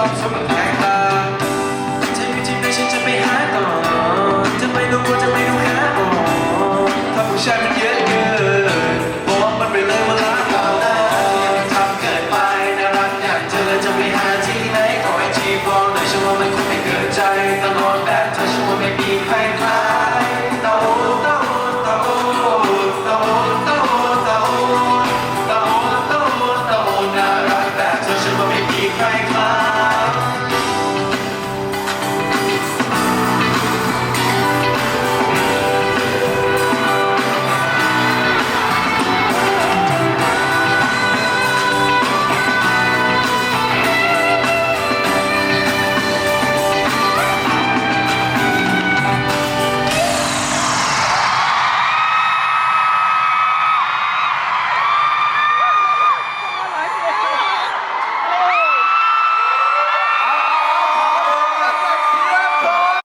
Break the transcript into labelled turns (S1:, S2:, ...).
S1: ความสุกตจริงได้ฉันจะไปหาต่อจะไม่รู้กลัจะไม่รู้หาต่อถ้าผู้ชาย